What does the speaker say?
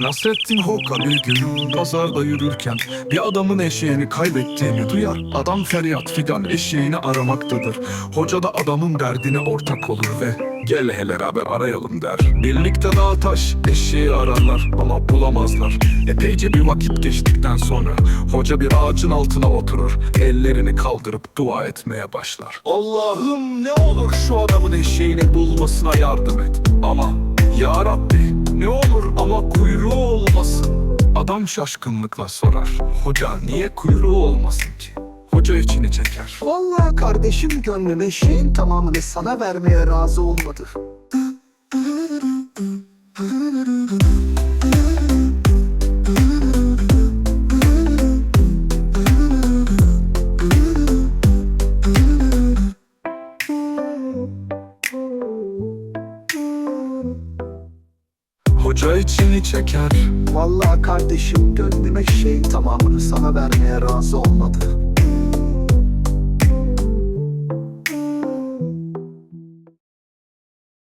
Nasrettin Hoca bir gün pazarda yürürken bir adamın eşeğini kaybettiğini duyar. Adam feryat figan eşeğini aramaktadır. Hoca da adamın derdine ortak olur ve gel hele beraber arayalım der. Birlikte dağa taş eşeği ararlar ama bulamazlar. Epeyce bir vakit geçtikten sonra hoca bir ağacın altına oturur. Ellerini kaldırıp dua etmeye başlar. Allah'ım ne olur şu adamın eşeğini bulmasına yardım et. Ama ya Rabbi ne olur. Adam şaşkınlıkla sorar. Hoca niye kuyruğu olmasın ki? Hoca içini çeker. Vallahi kardeşim gönlüm eşeğin tamamını sana vermeye razı olmadı. Hoca içini çeker. Vallahi kardeşim gönlüm eşeğin tamamını sana vermeye razı olmadı.